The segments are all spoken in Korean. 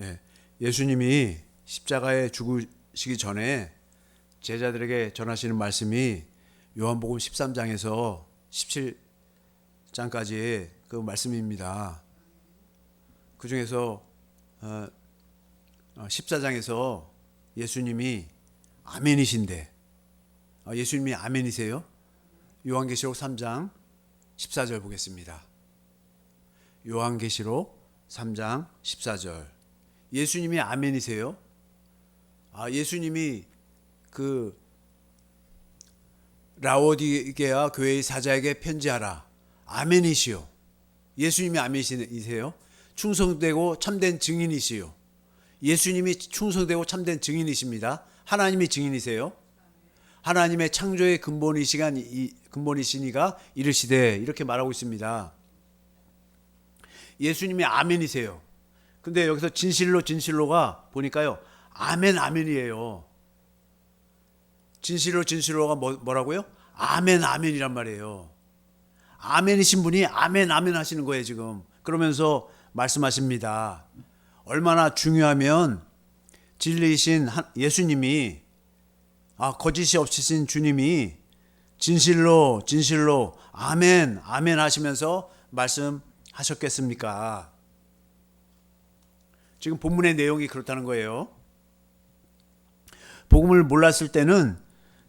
예, 예수님이 십자가에 죽으시기 전에 제자들에게 전하시는 말씀이 요한복음 13장에서 17장까지의 그 말씀입니다. 그 중에서 어, 14장에서 예수님이 아멘이신데 아, 예수님이 아멘이세요? 요한계시록 3장 14절 보겠습니다. 요한계시록 3장 14절. 예수님이 아멘이세요? 아, 예수님이 그 라오디게아 교회의 사자에게 편지하라. 아멘이시요. 예수님이 아멘이세요? 충성되고 참된 증인이시요. 예수님이 충성되고 참된 증인이십니다. 하나님이 증인이세요. 하나님의 창조의 근본이시간 근본이시니가 이르시되 이렇게 말하고 있습니다. 예수님이 아멘이세요. 근데 여기서 진실로 진실로가 보니까요. 아멘 아멘이에요. 진실로 진실로가 뭐, 뭐라고요? 아멘 아멘이란 말이에요. 아멘이신 분이 아멘 아멘 하시는 거예요, 지금. 그러면서 말씀하십니다. 얼마나 중요하면 진리이신 예수님이 아, 거짓이 없으신 주님이 진실로 진실로 아멘 아멘 하시면서 말씀하셨겠습니까? 지금 본문의 내용이 그렇다는 거예요. 복음을 몰랐을 때는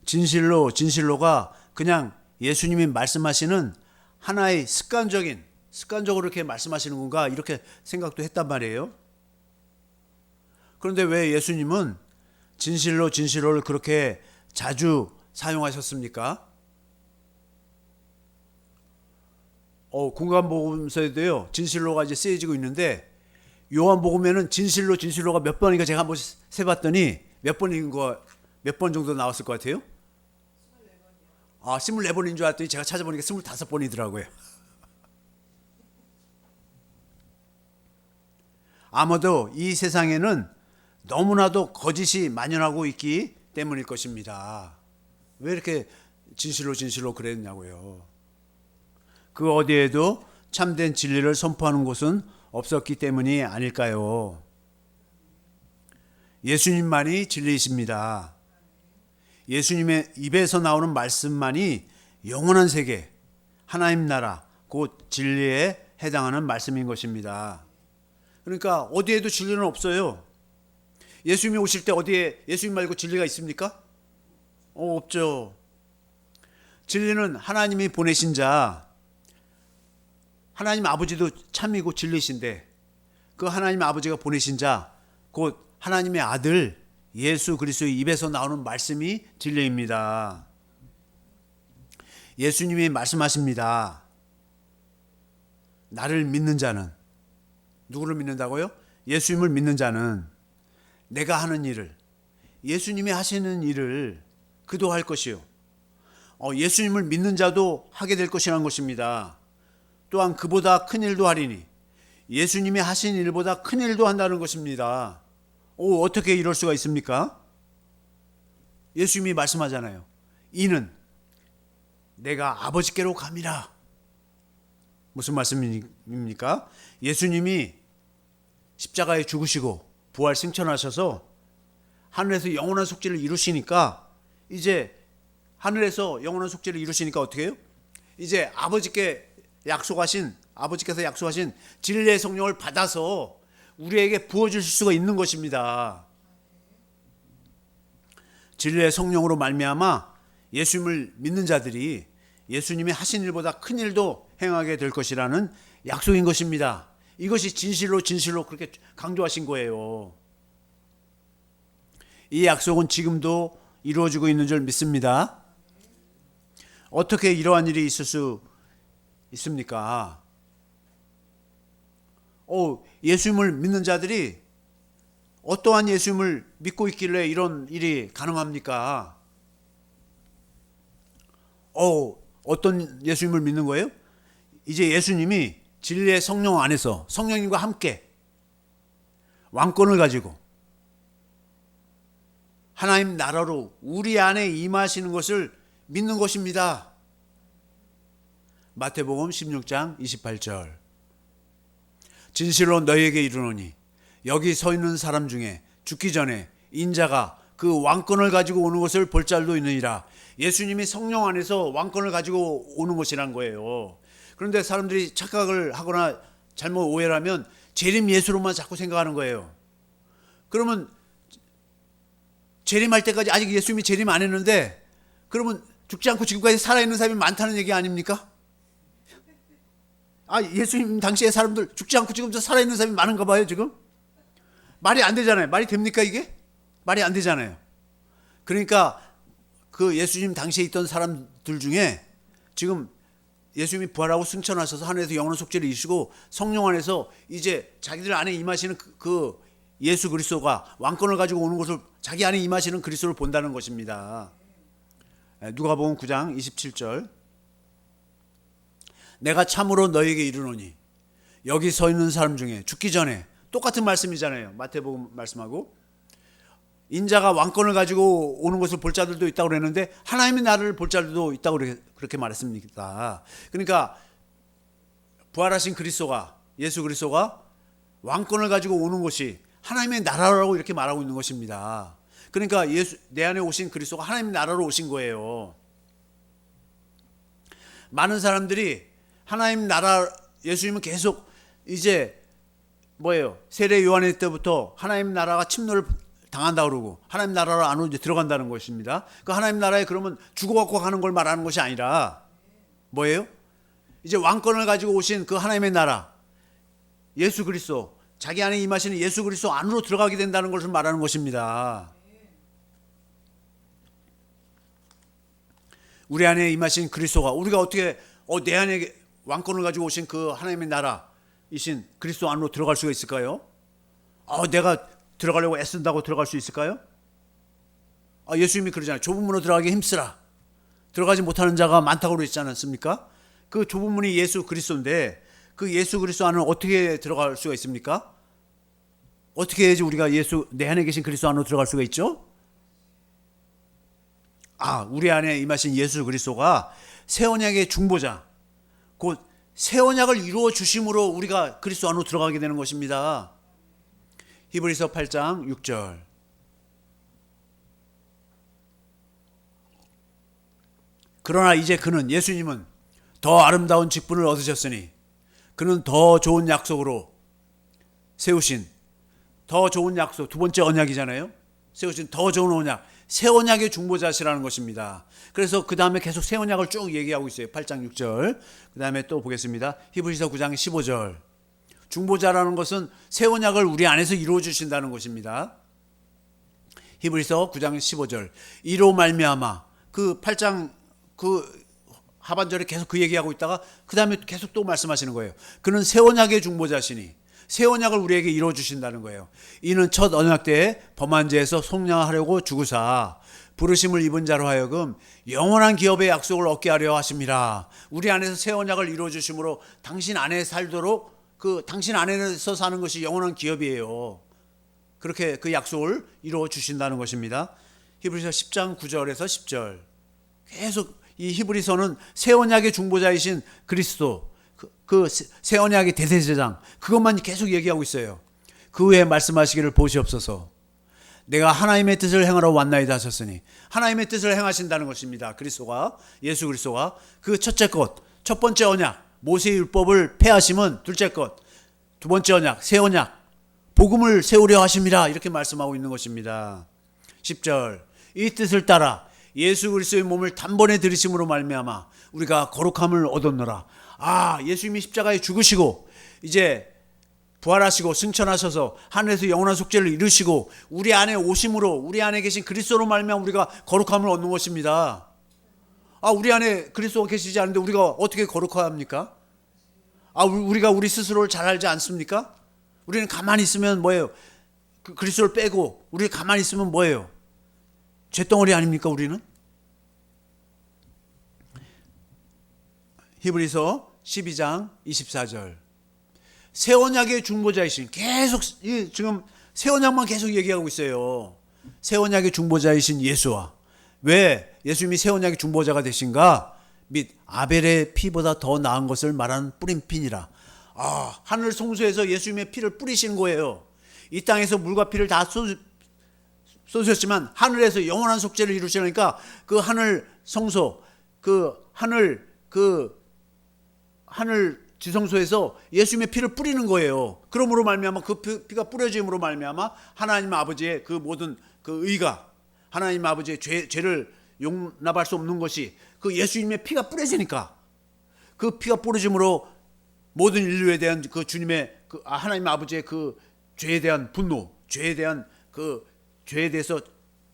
진실로 진실로가 그냥 예수님이 말씀하시는 하나의 습관적인 습관적으로 이렇게 말씀하시는 건가 이렇게 생각도 했단 말이에요. 그런데 왜 예수님은 진실로 진실로를 그렇게 자주 사용하셨습니까? 어, 공간복음서에도요 진실로가 이제 쓰여지고 있는데 요한복음에는 진실로 진실로가 몇 번인가 제가 한번 세봤더니 몇 번인 거 몇 번 정도 나왔을 것 같아요? 아, 24번인 줄 알았더니 제가 찾아보니까 25번이더라고요. 아마도 이 세상에는 너무나도 거짓이 만연하고 있기 때문일 것입니다. 왜 이렇게 진실로 진실로 그랬냐고요. 그 어디에도 참된 진리를 선포하는 곳은 없었기 때문이 아닐까요? 예수님만이 진리이십니다. 예수님의 입에서 나오는 말씀만이 영원한 세계, 하나님 나라, 곧 진리에 해당하는 말씀인 것입니다. 그러니까 어디에도 진리는 없어요. 예수님이 오실 때 어디에 예수님 말고 진리가 있습니까? 어, 없죠. 진리는 하나님이 보내신 자, 하나님 아버지도 참이고 진리신데 그 하나님 아버지가 보내신 자, 곧 하나님의 아들 예수 그리스도의 입에서 나오는 말씀이 진리입니다. 예수님이 말씀하십니다. 나를 믿는 자는 누구를 믿는다고요? 예수님을 믿는 자는 내가 하는 일을 예수님이 하시는 일을 그도 할 것이요. 어, 예수님을 믿는 자도 하게 될 것이라는 것입니다. 또한 그보다 큰 일도 하리니 예수님이 하신 일보다 큰 일도 한다는 것입니다. 오, 어떻게 이럴 수가 있습니까? 예수님이 말씀하잖아요. 이는 내가 아버지께로 감이라. 무슨 말씀입니까? 예수님이 십자가에 죽으시고 부활 승천하셔서 하늘에서 영원한 속죄를 이루시니까 이제 하늘에서 영원한 속죄를 이루시니까 어떻게 해요? 이제 아버지께 약속하신 아버지께서 약속하신 진리의 성령을 받아서 우리에게 부어줄 수가 있는 것입니다. 진리의 성령으로 말미암아 예수님을 믿는 자들이 예수님이 하신 일보다 큰 일도 행하게 될 것이라는 약속인 것입니다. 이것이 진실로 진실로 그렇게 강조하신 거예요. 이 약속은 지금도 이루어지고 있는 줄 믿습니다. 어떻게 이러한 일이 있을 수 있습니까? 오, 예수님을 믿는 자들이 어떠한 예수님을 믿고 있길래 이런 일이 가능합니까? 어, 어떤 예수님을 믿는 거예요? 이제 예수님이 진리의 성령 안에서 성령님과 함께 왕권을 가지고 하나님 나라로 우리 안에 임하시는 것을 믿는 것입니다. 마태복음 16장 28절. 진실로 너희에게 이르노니 여기 서 있는 사람 중에 죽기 전에 인자가 그 왕권을 가지고 오는 것을 볼 자도 있느니라. 예수님이 성령 안에서 왕권을 가지고 오는 것이란 거예요. 그런데 사람들이 착각을 하거나 잘못 오해를 하면 재림 예수로만 자꾸 생각하는 거예요. 그러면 재림할 때까지 아직 예수님이 재림 안 했는데 그러면 죽지 않고 지금까지 살아있는 사람이 많다는 얘기 아닙니까? 아, 예수님 당시에 사람들 죽지 않고 지금도 살아있는 사람이 많은가 봐요, 지금? 말이 안 되잖아요. 말이 됩니까, 이게? 말이 안 되잖아요. 그러니까 그 예수님 당시에 있던 사람들 중에 지금 예수님이 부활하고 승천하셔서 하늘에서 영원한 속죄를 이루시고 성령 안에서 이제 자기들 안에 임하시는 그, 그 예수 그리스도가 왕권을 가지고 오는 것을 자기 안에 임하시는 그리스도를 본다는 것입니다. 누가복음 9장 27절 내가 참으로 너에게 이르노니 여기 서 있는 사람 중에 죽기 전에 똑같은 말씀이잖아요. 마태복음 말씀하고 인자가 왕권을 가지고 오는 것을 볼 자들도 있다고 그랬는데 하나님의 나라를 볼 자들도 있다고 그렇게 말했습니다. 그러니까 부활하신 그리스도가 예수 그리스도가 왕권을 가지고 오는 것이 하나님의 나라라고 이렇게 말하고 있는 것입니다. 그러니까 예수 내 안에 오신 그리스도가 하나님의 나라로 오신 거예요. 많은 사람들이 하나님 나라 예수님은 계속 이제 뭐예요? 세례 요한의 때부터 하나님 나라가 침노를 당한다 그러고 하나님 나라로 안으로 이제 들어간다는 것입니다. 그 하나님 나라에 그러면 죽어갖고 가는 걸 말하는 것이 아니라 뭐예요? 이제 왕권을 가지고 오신 그 하나님의 나라 예수 그리스도 자기 안에 임하시는 예수 그리스도 안으로 들어가게 된다는 것을 말하는 것입니다. 우리 안에 임하신 그리스도가 우리가 어떻게 어, 내 안에 왕권을 가지고 오신 그 하나님의 나라이신 그리스도 안으로 들어갈 수가 있을까요? 어, 내가 들어가려고 애쓴다고 들어갈 수 있을까요? 아, 예수님이 그러잖아요. 좁은 문으로 들어가기 힘쓰라. 들어가지 못하는 자가 많다고 그러지 않았습니까? 그 좁은 문이 예수 그리스도인데 그 예수 그리스도 안은 어떻게 들어갈 수가 있습니까? 어떻게 해야지 우리가 예수 내 안에 계신 그리스도 안으로 들어갈 수가 있죠? 아, 우리 안에 임하신 예수 그리스도가 새 언약의 중보자, 곧 새 언약을 이루어 주심으로 우리가 그리스도 안으로 들어가게 되는 것입니다. 히브리서 8장 6절. 그러나 이제 그는 예수님은 더 아름다운 직분을 얻으셨으니 그는 더 좋은 약속으로 세우신 더 좋은 약속 두 번째 언약이잖아요. 세우신 더 좋은 언약 새 언약의 중보자시라는 것입니다. 그래서 그 다음에 계속 새 언약을 쭉 얘기하고 있어요. 8장 6절. 그 다음에 또 보겠습니다. 히브리서 9장 15절. 중보자라는 것은 새 언약을 우리 안에서 이루어 주신다는 것입니다. 히브리서 9장 15절. 이로 말미암아 그 8장 그 하반절에 계속 그 얘기하고 있다가 그 다음에 계속 또 말씀하시는 거예요. 그는 새 언약의 중보자시니 새 언약을 우리에게 이루어 주신다는 거예요. 이는 첫 언약 때에 범한 죄에서 속량하려고 주구사 부르심을 입은 자로 하여금 영원한 기업의 약속을 얻게 하려 하심이라. 우리 안에서 새 언약을 이루어 주심으로 당신 안에 살도록 그 당신 안에서 사는 것이 영원한 기업이에요. 그렇게 그 약속을 이루어 주신다는 것입니다. 히브리서 10장 9절에서 10절. 계속 이 히브리서는 새 언약의 중보자이신 그리스도 그새 언약의 대세제장 그것만 계속 얘기하고 있어요. 그 후에 말씀하시기를 보시옵소서. 내가 하나님의 뜻을 행하러 왔나이다 하셨으니 하나님의 뜻을 행하신다는 것입니다. 그리스도가 예수 그리스도가 그 첫째 것, 첫 번째 언약 모세의 율법을 폐하심은 둘째 것, 두 번째 언약, 새 언약 복음을 세우려 하심이라 이렇게 말씀하고 있는 것입니다. 10절 이 뜻을 따라 예수 그리스도의 몸을 단번에 들이심으로 말미암아 우리가 거룩함을 얻었노라. 아, 예수님이 십자가에 죽으시고 이제 부활하시고 승천하셔서 하늘에서 영원한 속죄를 이루시고 우리 안에 오심으로 우리 안에 계신 그리스도로 말미암아 우리가 거룩함을 얻는 것입니다. 아, 우리 안에 그리스도가 계시지 않은데 우리가 어떻게 거룩합니까? 아, 우리가 우리 스스로를 잘 알지 않습니까? 우리는 가만히 있으면 뭐예요? 그 그리스도를 빼고 우리 가만히 있으면 뭐예요? 죄덩어리 아닙니까, 우리는? 히브리서 12장 24절. 새 언약의 중보자이신 계속 지금 새 언약만 계속 얘기하고 있어요. 새 언약의 중보자이신 예수와 왜 예수님이 새 언약의 중보자가 되신가? 및 아벨의 피보다 더 나은 것을 말하는 피니라. 아, 하늘 송수에서 예수님의 피를 뿌리신 거예요. 이 땅에서 물과 피를 다 쏟, 쏟으셨지만 하늘에서 영원한 속죄를 이루시니까 그 하늘 성소 그 하늘 그 하늘 지성소에서 예수님의 피를 뿌리는 거예요. 그러므로 말미암아 그 피- 피가 뿌려짐으로 말미암아 하나님 아버지의 그 모든 그 의가 하나님 아버지의 죄, 죄를 용납할 수 없는 것이 그 예수님의 피가 뿌려지니까 그 피가 뿌려짐으로 모든 인류에 대한 그 주님의 그 아, 하나님 아버지의 그 죄에 대한 분노, 죄에 대한 그 죄에 대해서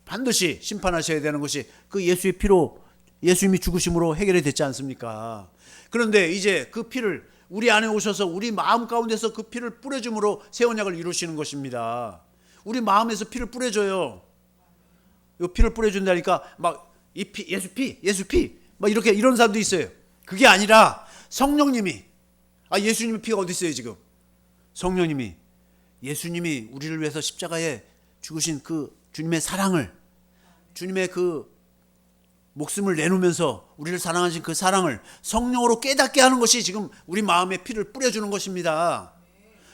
반드시 심판하셔야 되는 것이 그 예수의 피로 예수님이 죽으심으로 해결이 됐지 않습니까? 그런데 이제 그 피를 우리 안에 오셔서 우리 마음 가운데서 그 피를 뿌려줌으로 새 언약을 이루시는 것입니다. 우리 마음에서 피를 뿌려줘요. 이 피를 뿌려준다니까 막 이 피, 예수 피, 예수 피, 막 이렇게 이런 사람도 있어요. 그게 아니라 성령님이 아 예수님의 피가 어디 있어요 지금? 성령님이 예수님이 우리를 위해서 십자가에 죽으신 그 주님의 사랑을 주님의 그 목숨을 내놓으면서 우리를 사랑하신 그 사랑을 성령으로 깨닫게 하는 것이 지금 우리 마음에 피를 뿌려주는 것입니다.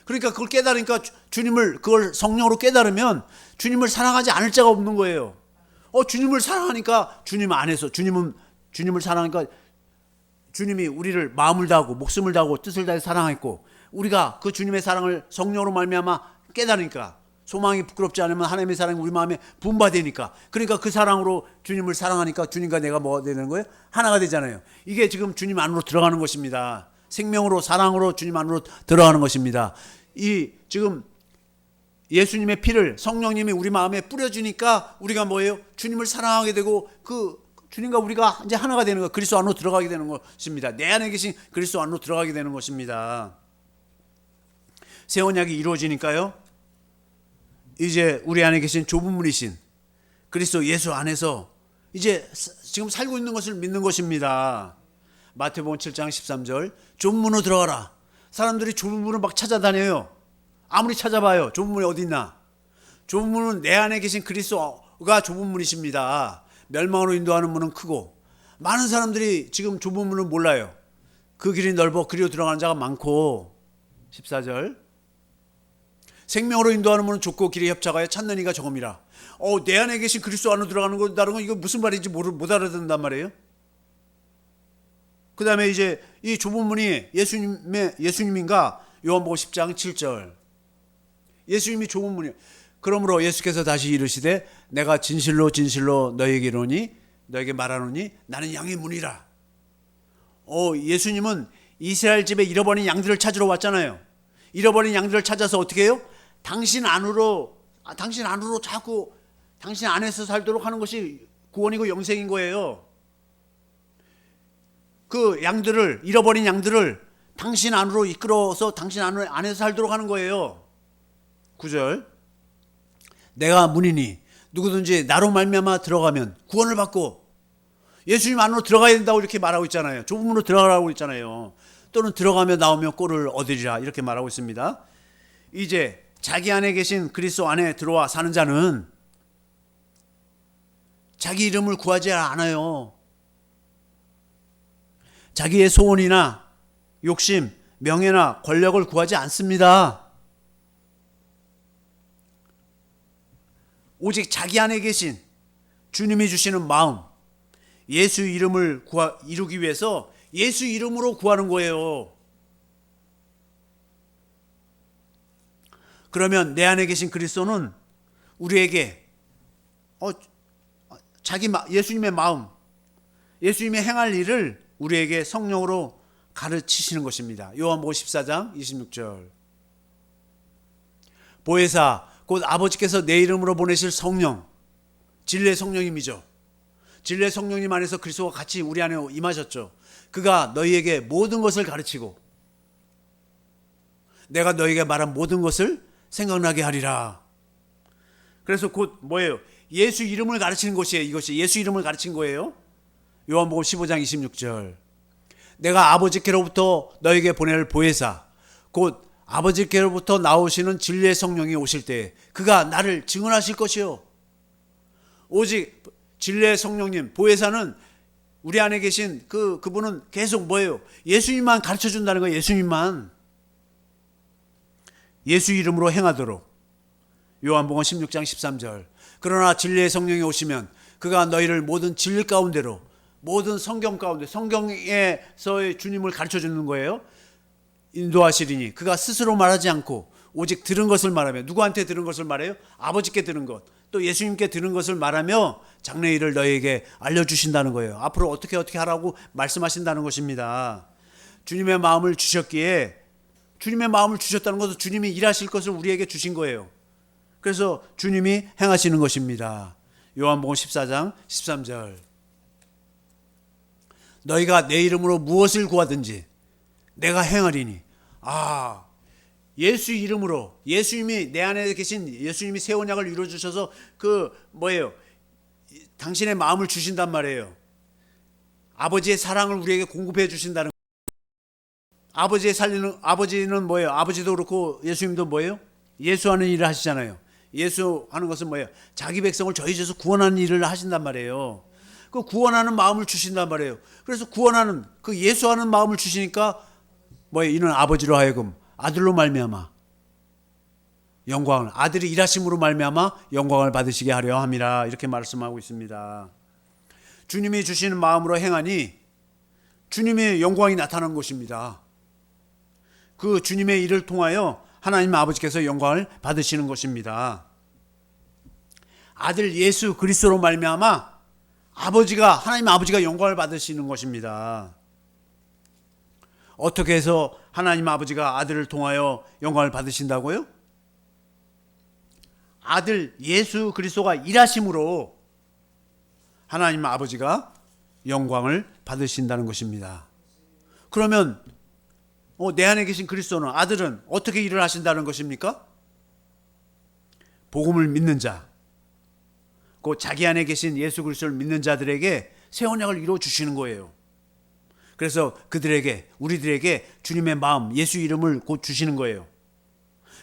그러니까 그걸 깨달으니까 주- 주님을 그걸 성령으로 깨달으면 주님을 사랑하지 않을 자가 없는 거예요. 어 주님을 사랑하니까 주님 안에서 주님은 주님을 사랑하니까 주님이 우리를 마음을 다하고 목숨을 다하고 뜻을 다해 사랑했고 우리가 그 주님의 사랑을 성령으로 말미암아 깨달으니까 소망이 부끄럽지 않으면 하나님의 사랑이 우리 마음에 분바되니까 그러니까 그 사랑으로 주님을 사랑하니까 주님과 내가 뭐가 되는 거예요? 하나가 되잖아요. 이게 지금 주님 안으로 들어가는 것입니다. 생명으로 사랑으로 주님 안으로 들어가는 것입니다. 이 지금 예수님의 피를 성령님이 우리 마음에 뿌려주니까 우리가 뭐예요? 주님을 사랑하게 되고 그 주님과 우리가 이제 하나가 되는 거 그리스도 안으로 들어가게 되는 것입니다. 내 안에 계신 그리스도 안으로 들어가게 되는 것입니다. 새 언약이 이루어지니까요. 이제 우리 안에 계신 좁은 문이신 그리스도 예수 안에서 이제 사- 지금 살고 있는 것을 믿는 것입니다. 마태복음 7장 13절 좁은 문으로 들어가라. 사람들이 좁은 문을 막 찾아다녀요. 아무리 찾아봐요. 좁은 문이 어디 있나? 좁은 문은 내 안에 계신 그리스도가 좁은 문이십니다. 멸망으로 인도하는 문은 크고 많은 사람들이 지금 좁은 문을 몰라요. 그 길이 넓어 그리로 들어가는 자가 많고 14절 생명으로 인도하는 문은 좁고 길이 협착하여 찾는 이가 적음이라. 어, 내 안에 계신 그리스도 안으로 들어가는 거 다른 건 이거 무슨 말인지 모르, 못 알아듣는단 말이에요. 그 다음에 이제 이 좁은 문이 예수님의 예수님인가 요한복음 10장 7절 예수님이 좁은 문이에요. 그러므로 예수께서 다시 이르시되 내가 진실로 진실로 너에게 이르노니 너에게 말하노니 나는 양의 문이라. 어, 예수님은 이스라엘 집에 잃어버린 양들을 찾으러 왔잖아요. 잃어버린 양들을 찾아서 어떻게 해요? 당신 안으로 아, 당신 안으로 자꾸 당신 안에서 살도록 하는 것이 구원이고 영생인 거예요. 그 양들을 잃어버린 양들을 당신 안으로 이끌어서 당신 안에서 살도록 하는 거예요. 9절 내가 문이니 누구든지 나로 말미암아 들어가면 구원을 받고 예수님 안으로 들어가야 된다고 이렇게 말하고 있잖아요. 좁은 문으로 들어가라고 있잖아요. 또는 들어가며 나오며 꼴을 얻으리라 이렇게 말하고 있습니다. 이제 자기 안에 계신 그리스도 안에 들어와 사는 자는 자기 이름을 구하지 않아요. 자기의 소원이나 욕심, 명예나 권력을 구하지 않습니다. 오직 자기 안에 계신 주님이 주시는 마음, 예수 이름을 구하, 이루기 위해서 예수 이름으로 구하는 거예요. 그러면 내 안에 계신 그리스도는 우리에게 어, 자기 마, 예수님의 마음, 예수님의 행할 일을 우리에게 성령으로 가르치시는 것입니다. 요한복음 14장 26절. 보혜사 곧 아버지께서 내 이름으로 보내실 성령, 진리의 성령님이죠. 진리의 성령님 안에서 그리스도가 같이 우리 안에 임하셨죠. 그가 너희에게 모든 것을 가르치고 내가 너희에게 말한 모든 것을 생각나게 하리라. 그래서 곧 뭐예요? 예수 이름을 가르치는 것이에요. 이것이 예수 이름을 가르친 거예요. 요한복음 15장 26절. 내가 아버지께로부터 너에게 보낼 보혜사 곧 아버지께로부터 나오시는 진리의 성령이 오실 때 그가 나를 증언하실 것이요. 오직 진리의 성령님 보혜사는 우리 안에 계신 그 그분은 계속 뭐예요? 예수님만 가르쳐 준다는 거예요. 예수님만 예수 이름으로 행하도록 요한복음 16장 13절. 그러나 진리의 성령이 오시면 그가 너희를 모든 진리 가운데로 모든 성경 가운데 성경에서의 주님을 가르쳐 주는 거예요. 인도하시리니 그가 스스로 말하지 않고 오직 들은 것을 말하며 누구한테 들은 것을 말해요? 아버지께 들은 것. 또 예수님께 들은 것을 말하며 장래 일을 너희에게 알려 주신다는 거예요. 앞으로 어떻게 어떻게 하라고 말씀하신다는 것입니다. 주님의 마음을 주셨기에 주님의 마음을 주셨다는 것은 주님이 일하실 것을 우리에게 주신 거예요. 그래서 주님이 행하시는 것입니다. 요한복음 14장 13절. 너희가 내 이름으로 무엇을 구하든지 내가 행하리니. 아, 예수 이름으로 예수님이 내 안에 계신 예수님이 새 언약을 이루어 주셔서 그 뭐예요? 당신의 마음을 주신단 말이에요. 아버지의 사랑을 우리에게 공급해 주신다는 아버지의 살리는 아버지는 뭐예요? 아버지도 그렇고 예수님도 뭐예요? 예수하는 일을 하시잖아요. 예수하는 것은 뭐예요? 자기 백성을 저희 죄에서 구원하는 일을 하신단 말이에요. 그 구원하는 마음을 주신단 말이에요. 그래서 구원하는 그 예수하는 마음을 주시니까 뭐예요? 이는 아버지로 하여금 아들로 말미암아 영광을 아들이 일하심으로 말미암아 영광을 받으시게 하려 함이라 이렇게 말씀하고 있습니다. 주님이 주시는 마음으로 행하니 주님의 영광이 나타난 것입니다. 그 주님의 일을 통하여 하나님 아버지께서 영광을 받으시는 것입니다. 아들 예수 그리스도로 말미암아 아버지가 하나님 아버지가 영광을 받으시는 것입니다. 어떻게 해서 하나님 아버지가 아들을 통하여 영광을 받으신다고요? 아들 예수 그리스도가 일하심으로 하나님 아버지가 영광을 받으신다는 것입니다. 그러면 어, 내 안에 계신 그리스도는 아들은 어떻게 일을 하신다는 것입니까? 복음을 믿는 자, 그 자기 안에 계신 예수 그리스도를 믿는 자들에게 새 언약을 이루어 주시는 거예요. 그래서 그들에게 우리들에게 주님의 마음, 예수 이름을 곧 주시는 거예요.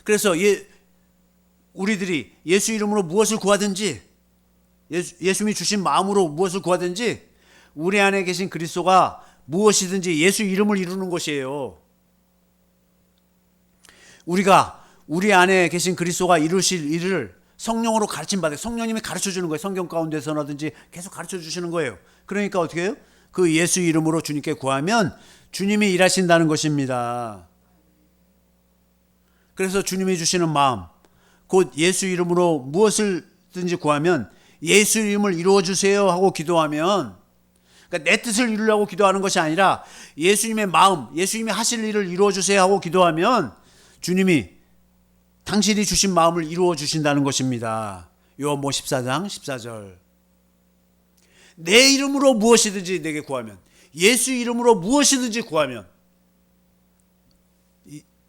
그래서 예, 우리들이 예수 이름으로 무엇을 구하든지 예수, 예수님이 주신 마음으로 무엇을 구하든지 우리 안에 계신 그리스도가 무엇이든지 예수 이름을 이루는 것이에요. 우리가 우리 안에 계신 그리스도가 이루실 일을 성령으로 가르침 받아 성령님이 가르쳐 주는 거예요. 성경 가운데서라든지 계속 가르쳐 주시는 거예요. 그러니까 어떻게 해요? 그 예수 이름으로 주님께 구하면 주님이 일하신다는 것입니다. 그래서 주님이 주시는 마음, 곧 예수 이름으로 무엇을든지 구하면 예수 이름을 이루어 주세요 하고 기도하면 그러니까 내 뜻을 이루려고 기도하는 것이 아니라 예수님의 마음, 예수님이 하실 일을 이루어 주세요 하고 기도하면 주님이 당신이 주신 마음을 이루어 주신다는 것입니다. 요한복음 14장 14절. 내 이름으로 무엇이든지 내게 구하면 예수 이름으로 무엇이든지 구하면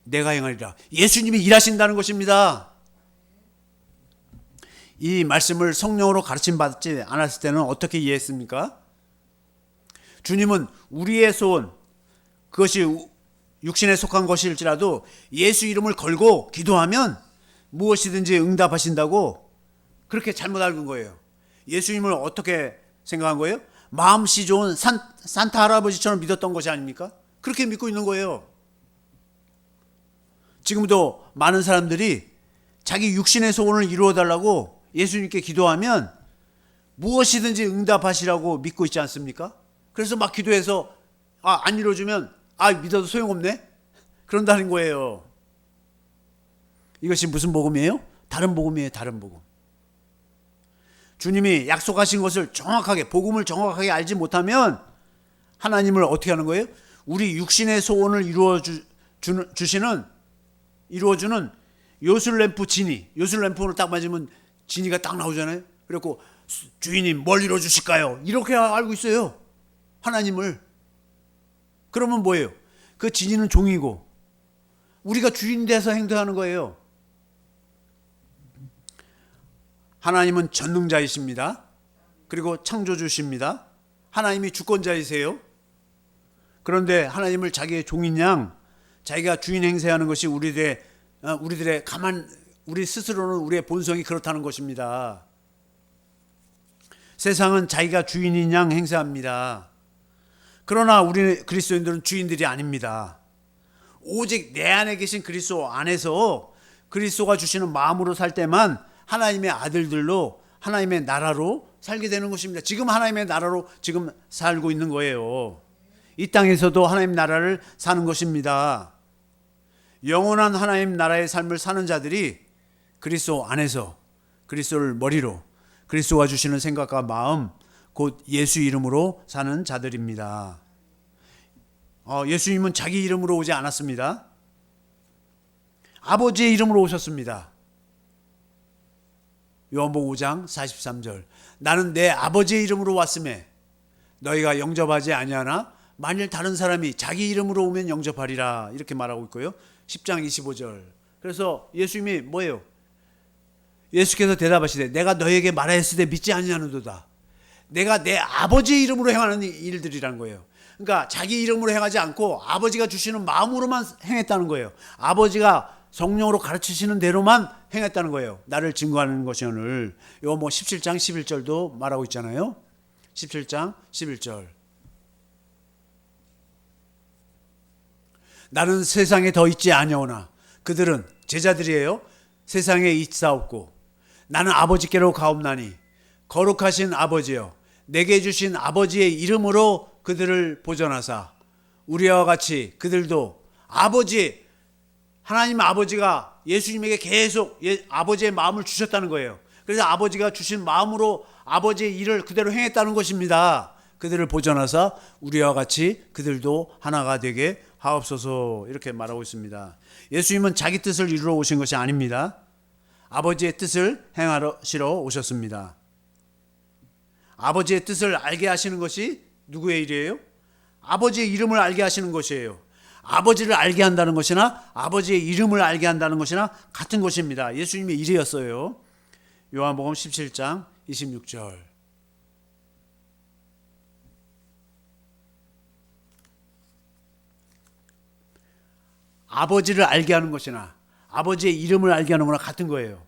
내가 행하리라. 예수님이 일하신다는 것입니다. 이 말씀을 성령으로 가르침 받지 않았을 때는 어떻게 이해했습니까? 주님은 우리의 소원 그것이 육신에 속한 것일지라도 예수 이름을 걸고 기도하면 무엇이든지 응답하신다고 그렇게 잘못 알은 거예요. 예수님을 어떻게 생각한 거예요? 마음씨 좋은 산, 산타 할아버지처럼 믿었던 것이 아닙니까? 그렇게 믿고 있는 거예요. 지금도 많은 사람들이 자기 육신의 소원을 이루어 달라고 예수님께 기도하면 무엇이든지 응답하시라고 믿고 있지 않습니까? 그래서 막 기도해서 아, 안 이루어주면 아, 믿어도 소용없네? 그런다는 거예요. 이것이 무슨 복음이에요? 다른 복음이에요, 다른 복음. 주님이 약속하신 것을 정확하게, 복음을 정확하게 알지 못하면 하나님을 어떻게 하는 거예요? 우리 육신의 소원을 이루어 주시는, 이루어주는 요술램프 진이, 요술램프를 딱 맞으면 진이가 딱 나오잖아요. 그래갖고 주인님 뭘 이루어 주실까요? 이렇게 알고 있어요. 하나님을. 그러면 뭐예요? 그 진이는 종이고 우리가 주인 돼서 행동하는 거예요. 하나님은 전능자이십니다. 그리고 창조주십니다. 하나님이 주권자이세요. 그런데 하나님을 자기의 종인 양 자기가 주인 행세하는 것이 우리들의 어, 우리들의 가만 우리 스스로는 우리의 본성이 그렇다는 것입니다. 세상은 자기가 주인인 양 행세합니다. 그러나 우리 그리스도인들은 주인들이 아닙니다. 오직 내 안에 계신 그리스도 안에서 그리스도가 주시는 마음으로 살 때만 하나님의 아들들로 하나님의 나라로 살게 되는 것입니다. 지금 하나님의 나라로 지금 살고 있는 거예요. 이 땅에서도 하나님 나라를 사는 것입니다. 영원한 하나님 나라의 삶을 사는 자들이 그리스도 안에서 그리스도를 머리로 그리스도가 주시는 생각과 마음 곧 예수 이름으로 사는 자들입니다. 어, 예수님은 자기 이름으로 오지 않았습니다. 아버지의 이름으로 오셨습니다. 요한복음 5장 43절. 나는 내 아버지의 이름으로 왔음에 너희가 영접하지 아니하나 만일 다른 사람이 자기 이름으로 오면 영접하리라 이렇게 말하고 있고요. 10장 25절. 그래서 예수님이 뭐예요? 예수께서 대답하시되 내가 너에게 말하였을 때 믿지 아니하는도다. 내가 내 아버지의 이름으로 행하는 일들이라는 거예요. 그러니까 자기 이름으로 행하지 않고 아버지가 주시는 마음으로만 행했다는 거예요. 아버지가 성령으로 가르치시는 대로만 행했다는 거예요. 나를 증거하는 것이 오늘 요뭐 17장 11절도 말하고 있잖아요. 17장 11절. 나는 세상에 더 있지 아니오나 그들은 제자들이에요. 세상에 있사옵고 나는 아버지께로 가옵나니 거룩하신 아버지여 내게 주신 아버지의 이름으로 그들을 보존하사 우리와 같이 그들도 아버지 하나님 아버지가 예수님에게 계속 예, 아버지의 마음을 주셨다는 거예요. 그래서 아버지가 주신 마음으로 아버지의 일을 그대로 행했다는 것입니다. 그들을 보존하사 우리와 같이 그들도 하나가 되게 하옵소서 이렇게 말하고 있습니다. 예수님은 자기 뜻을 이루러 오신 것이 아닙니다. 아버지의 뜻을 행하시러 오셨습니다. 아버지의 뜻을 알게 하시는 것이 누구의 일이에요? 아버지의 이름을 알게 하시는 것이에요. 아버지를 알게 한다는 것이나 아버지의 이름을 알게 한다는 것이나 같은 것입니다. 예수님의 일이었어요. 요한복음 17장 26절. 아버지를 알게 하는 것이나 아버지의 이름을 알게 하는 거나 같은 거예요.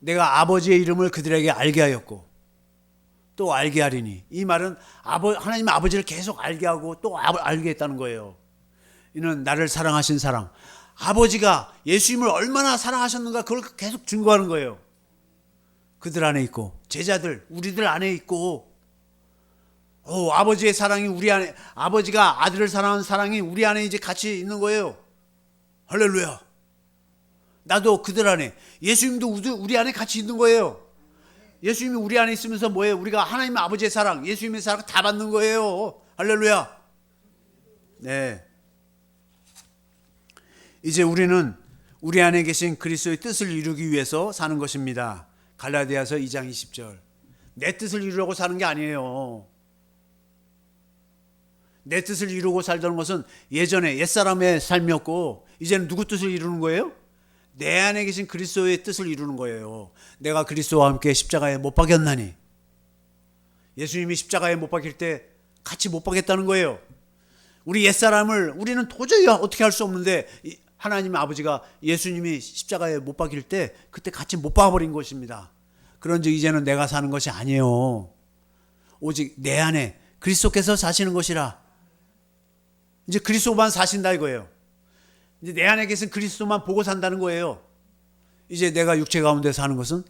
내가 아버지의 이름을 그들에게 알게 하였고 또 알게 하리니 이 말은 하나님 아버지를 계속 알게 하고 또 알게 했다는 거예요. 이는 나를 사랑하신 사랑. 아버지가 예수님을 얼마나 사랑하셨는가 그걸 계속 증거하는 거예요. 그들 안에 있고 제자들 우리들 안에 있고 오, 아버지의 사랑이 우리 안에 아버지가 아들을 사랑하는 사랑이 우리 안에 이제 같이 있는 거예요. 할렐루야. 나도 그들 안에 예수님도 우리 안에 같이 있는 거예요. 예수님이 우리 안에 있으면서 뭐예요? 우리가 하나님 아버지의 사랑, 예수님의 사랑 다 받는 거예요. 할렐루야. 네. 이제 우리는 우리 안에 계신 그리스도의 뜻을 이루기 위해서 사는 것입니다. 갈라디아서 2장 20절. 내 뜻을 이루려고 사는 게 아니에요. 내 뜻을 이루고 살던 것은 예전에 옛사람의 삶이었고 이제는 누구 뜻을 이루는 거예요? 내 안에 계신 그리스도의 뜻을 이루는 거예요. 내가 그리스도와 함께 십자가에 못 박였나니 예수님이 십자가에 못 박힐 때 같이 못 박였다는 거예요. 우리 옛사람을 우리는 도저히 어떻게 할 수 없는데 하나님 아버지가 예수님이 십자가에 못 박힐 때 그때 같이 못 박아버린 것입니다. 그런즉 이제는 내가 사는 것이 아니에요. 오직 내 안에 그리스도께서 사시는 것이라. 이제 그리스도만 사신다 이거예요. 이제 내 안에 계신 그리스도만 보고 산다는 거예요. 이제 내가 육체 가운데 사는 것은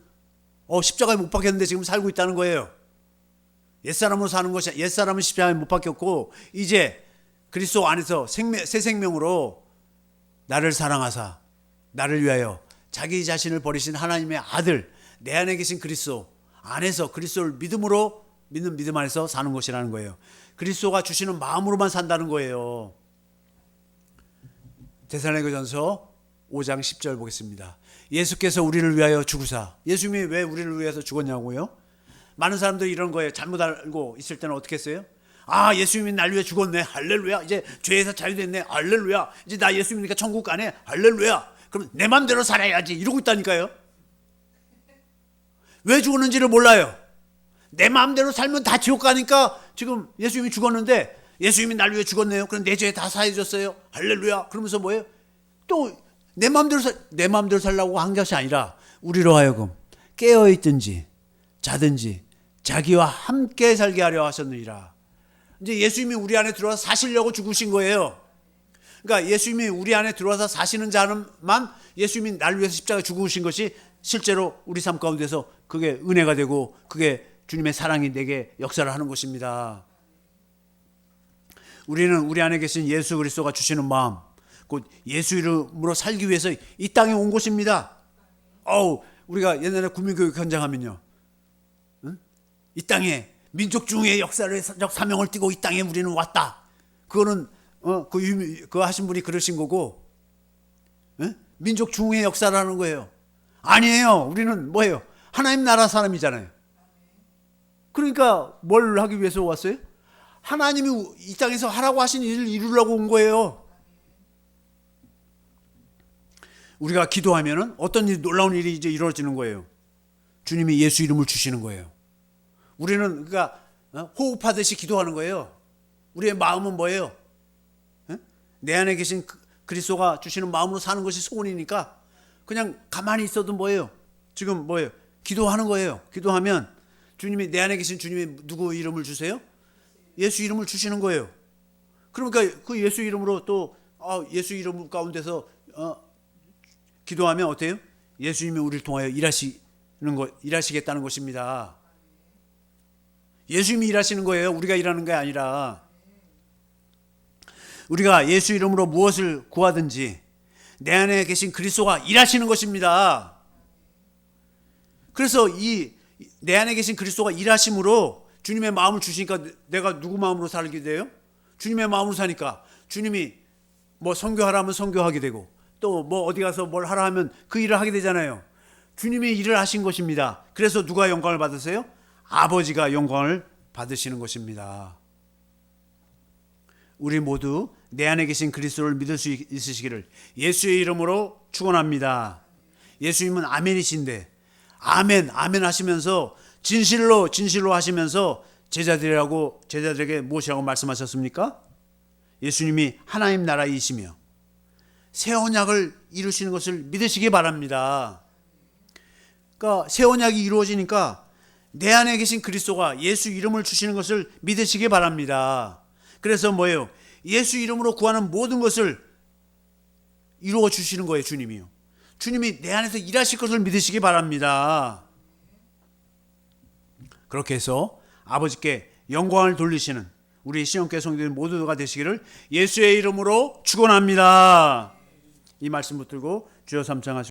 어 십자가에 못 박혔는데 지금 살고 있다는 거예요. 옛사람으로 사는 것이 옛사람은 십자가에 못 박혔고 이제 그리스도 안에서 생명, 새 생명으로 나를 사랑하사 나를 위하여 자기 자신을 버리신 하나님의 아들 내 안에 계신 그리스도 안에서 그리스도를 믿음으로 믿는 믿음 안에서 사는 것이라는 거예요. 그리스도가 주시는 마음으로만 산다는 거예요. 대살로니가전서 5장 10절 보겠습니다. 예수께서 우리를 위하여 죽으사. 예수님이 왜 우리를 위해서 죽었냐고요? 많은 사람들이 이런 거에 잘못 알고 있을 때는 어떻게 했어요? 아 예수님이 날 위해 죽었네. 할렐루야. 이제 죄에서 자유됐네. 할렐루야. 이제 나 예수 님니까 천국 가네. 할렐루야. 그럼 내 맘대로 살아야지. 이러고 있다니까요. 왜 죽었는지를 몰라요. 내 마음대로 살면 다 지옥 가니까 지금 예수님이 죽었는데 예수님이 날 위해 죽었네요. 그럼 내 죄 다 사해줬어요. 할렐루야. 그러면서 뭐예요? 또 내 마음대로 살, 내 마음대로 살라고 한 것이 아니라 우리로 하여금 깨어 있든지 자든지 자기와 함께 살게 하려 하셨느니라. 이제 예수님이 우리 안에 들어와서 사시려고 죽으신 거예요. 그러니까 예수님이 우리 안에 들어와서 사시는 자만 예수님이 날 위해서 십자가 죽으신 것이 실제로 우리 삶 가운데서 그게 은혜가 되고 그게 주님의 사랑이 내게 역사를 하는 것입니다. 우리는 우리 안에 계신 예수 그리스도가 주시는 마음, 곧 예수 이름으로 살기 위해서 이 땅에 온 것입니다. 어우, 우리가 옛날에 국민교육 현장 하면요. 응? 이 땅에 민족 중의 역사를 적 사명을 띠고 이 땅에 우리는 왔다. 그거는 어, 그, 유미, 그 하신 분이 그러신 거고 응? 민족 중의 역사라는 거예요. 아니에요. 우리는 뭐예요? 하나님 나라 사람이잖아요. 그러니까 뭘 하기 위해서 왔어요? 하나님이 이 땅에서 하라고 하신 일을 이루려고 온 거예요. 우리가 기도하면은 어떤 일, 놀라운 일이 이제 이루어지는 거예요. 주님이 예수 이름을 주시는 거예요. 우리는 그러니까 어? 호흡하듯이 기도하는 거예요. 우리의 마음은 뭐예요? 어? 내 안에 계신 그- 그리스도가 주시는 마음으로 사는 것이 소원이니까 그냥 가만히 있어도 뭐예요? 지금 뭐예요? 기도하는 거예요. 기도하면 주님이 내 안에 계신 주님이 누구 이름을 주세요? 예수 이름을 주시는 거예요. 그러니까 그 예수 이름으로 또 아, 예수 이름 가운데서 어, 기도하면 어때요? 예수님이 우리를 통하여 일하시는 거 일하시겠다는 것입니다. 예수님이 일하시는 거예요. 우리가 일하는 게 아니라 우리가 예수 이름으로 무엇을 구하든지 내 안에 계신 그리스도가 일하시는 것입니다. 그래서 이 내 안에 계신 그리스도가 일하심으로 주님의 마음을 주시니까 내가 누구 마음으로 살게 돼요? 주님의 마음으로 사니까 주님이 뭐 선교하라면 선교하게 되고 또 뭐 어디 가서 뭘 하라 하면 그 일을 하게 되잖아요. 주님이 일을 하신 것입니다. 그래서 누가 영광을 받으세요? 아버지가 영광을 받으시는 것입니다. 우리 모두 내 안에 계신 그리스도를 믿을 수 있으시기를 예수의 이름으로 축원합니다. 예수님은 아멘이신데 아멘 아멘 하시면서 진실로 진실로 하시면서 제자들이라고 제자들에게 무엇이라고 말씀하셨습니까? 예수님이 하나님 나라이시며 새 언약을 이루시는 것을 믿으시기 바랍니다. 그러니까 새 언약이 이루어지니까 내 안에 계신 그리스도가 예수 이름을 주시는 것을 믿으시기 바랍니다. 그래서 뭐예요? 예수 이름으로 구하는 모든 것을 이루어 주시는 거예요, 주님이요. 주님이 내 안에서 일하실 것을 믿으시기 바랍니다. 그렇게 해서 아버지께 영광을 돌리시는 우리 시험께 성도들 모두가 되시기를 예수의 이름으로 축원합니다. 이 말씀 붙들고 주여 삼창하시고